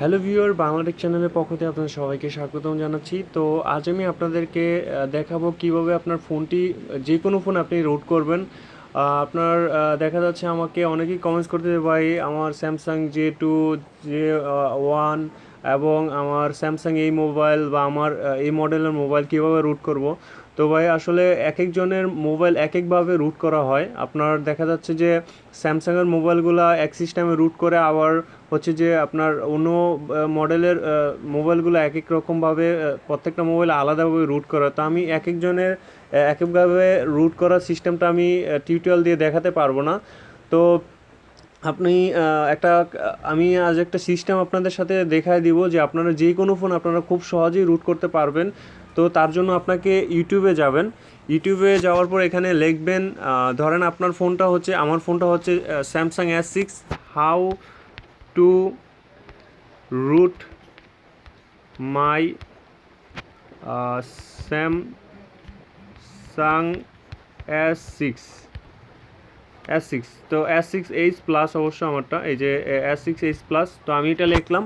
Hello viewer Bangla Tech চ্যানেলের পক্ষ থেকে আপনাদের সবাইকে স্বাগতম জানাচ্ছি। তো আজ আমি আপনাদেরকে দেখাবো কীভাবে আপনার ফোনটি, যে কোনো ফোন আপনি রুট করবেন। আপনার দেখা যাচ্ছে আমাকে অনেকেই কমেন্টস করতে ভাই, আমার Samsung J two J one এবং আমার স্যামসাং এই মোবাইল বা আমার এই মডেলের মোবাইল কীভাবে রুট করব? তো ভাই, আসলে এক একজনের মোবাইল এক একভাবে রুট করা হয়। আপনার দেখা যাচ্ছে যে স্যামসাংয়ের মোবাইলগুলো এক সিস্টেমে রুট করে, আবার হচ্ছে যে, আপনার অন্য মডেলের মোবাইলগুলো এক এক রকমভাবে প্রত্যেকটা মোবাইল আলাদাভাবে রুট করা। তো আমি এক একজনের এক একভাবে রুট করার সিস্টেমটা আমি টিউটোরিয়াল দিয়ে দেখাতে পারব না। তো আপনি একটা, আমি আজ একটা সিস্টেম আপনাদের সাথে দেখায় দিব যে, আপনারা যে কোনো ফোন আপনারা খুব সহজেই রুট করতে পারবেন। তো তার জন্য আপনাকে ইউটিউবে যাবেন। ইউটিউবে যাওয়ার পর এখানে লিখবেন ধরেন আপনার ফোনটা হচ্ছে, আমার ফোনটা হচ্ছে Samsung S six how to root my Samsung S six S six তো এস সিক্স এইচ প্লাস অবশ্য আমারটা, এই যে এস সিক্স এইচ প্লাস তো আমি এটা লিখলাম।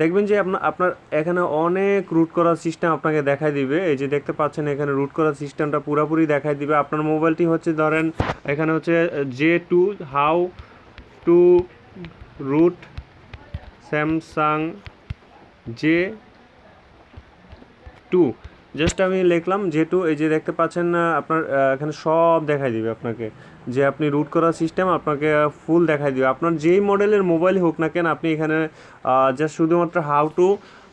দেখবেন যে আপনার আপনার এখানে অনেক রুট করার সিস্টেম আপনাকে দেখাই দিবে। এই যে দেখতে পাচ্ছেন এখানে রুট করার সিস্টেমটা পুরোপুরি দেখাই দিবে। আপনার মোবাইলটি হচ্ছে ধরেন, এখানে হচ্ছে J two how to root Samsung J two just আমি লিখলাম, যেহেতু এই যে দেখতে পাচ্ছেন না আপনার এখানে সব দেখাই দিবে আপনাকে। যে আপনি রুট করার সিস্টেম আপনাকে ফুল দেখাই দিবে। আপনার যেই মডেলের মোবাইল হোক না কেন, আপনি এখানে জাস্ট শুধুমাত্র how to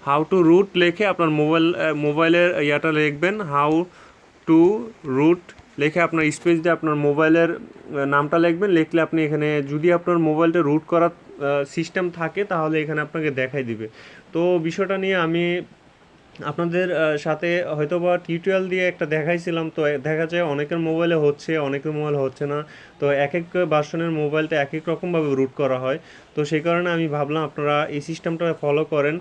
how to root লিখে আপনার মোবাইল মোবাইলের ইয়াটা লিখবেন। হাউ টু রুট লিখে আপনার স্পেস দিয়ে আপনার মোবাইলের নামটা লিখবেন। লিখলে আপনি এখানে, যদি আপনার মোবাইলটা রুট করার সিস্টেম থাকে, তাহলে এখানে আপনাকে দেখাই দিবে। তো বিষয়টা নিয়ে আমি আপনাদের সাথে হয়তোবা টিউটোরিয়াল দিয়ে একটা দেখাইছিলাম, তো দেখা যায় অনেকের মোবাইলে হচ্ছে, অনেকের মোবাইল হচ্ছে না। তো এক এক ভার্সনের মোবাইলটা এক এক রকমভাবে রুট করা হয়। তো সেই কারণে আমি ভাবলাম আপনারা এই সিস্টেমটা ফলো করেন।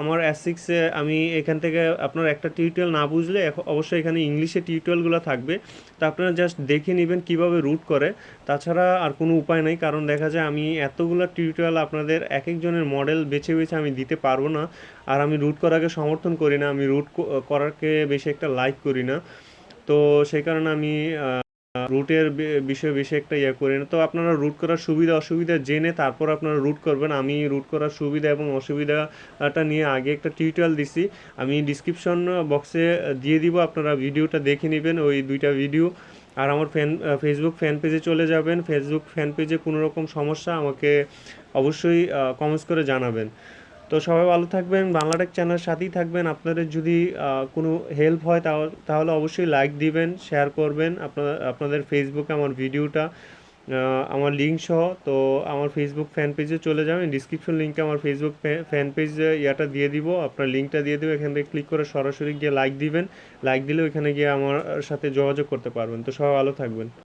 আমার এস সিক্সে আমি এখান থেকে আপনার একটা টিউটোরিয়াল না বুঝলে অবশ্যই এখানে ইংলিশে টিউটোরিয়ালগুলো থাকবে। তো আপনারা জাস্ট দেখে নেবেন কীভাবে রুট করে। তাছাড়া আর কোনো উপায় নেই, কারণ দেখা যায় আমি এতগুলো টিউটোরিয়াল আপনাদের এক একজনের মডেল বেছে বেছে আমি দিতে পারব না। আর আমি রুট করাকে সমর্থন করি না, আমি রুট করাকে বেশি একটা লাইক করি না। তো সেই কারণে আমি রুটের বিষয়ে বেশি একটা ইয়ে করি না। তো আপনারা রুট করার সুবিধা, অসুবিধা জেনে তারপর আপনারা রুট করবেন। আমি রুট করার সুবিধা এবং অসুবিধাটা নিয়ে আগে একটা টিউটোরিয়াল দিছি। আমি ডিসক্রিপশন বক্সে দিয়ে দিব, আপনারা ভিডিওটা দেখে নেবেন, ওই দুইটা ভিডিও আর আমার ফ্যান ফেসবুক ফ্যান পেজে চলে যাবেন। ফেসবুক ফ্যান পেজে কোনো রকম সমস্যা আমাকে অবশ্যই কমেন্টস করে জানাবেন। তো সবাই ভালো থাকবেন বাংলাটেক চ্যানেল সাথেই থাকবেন। আপনাদের যদি কোনো হেল্প হয় তাহলে অবশ্যই লাইক দিবেন শেয়ার করবেন আপনার, আপনাদের ফেসবুকে আমার ভিডিওটা আমার লিঙ্ক সহ। তো আমার ফেসবুক ফ্যান পেজে চলে যাবেন ডিসক্রিপশন লিঙ্কে আমার ফেসবুক ফ্যান পেজ ইয়াটা দিয়ে দিব, আপনার লিঙ্কটা দিয়ে দেবো, এখান থেকে ক্লিক করে সরাসরি গিয়ে লাইক দিবেন। লাইক দিলে ওইখানে গিয়ে আমার সাথে যোগাযোগ করতে পারবেন। তো সবাই ভালো থাকবেন।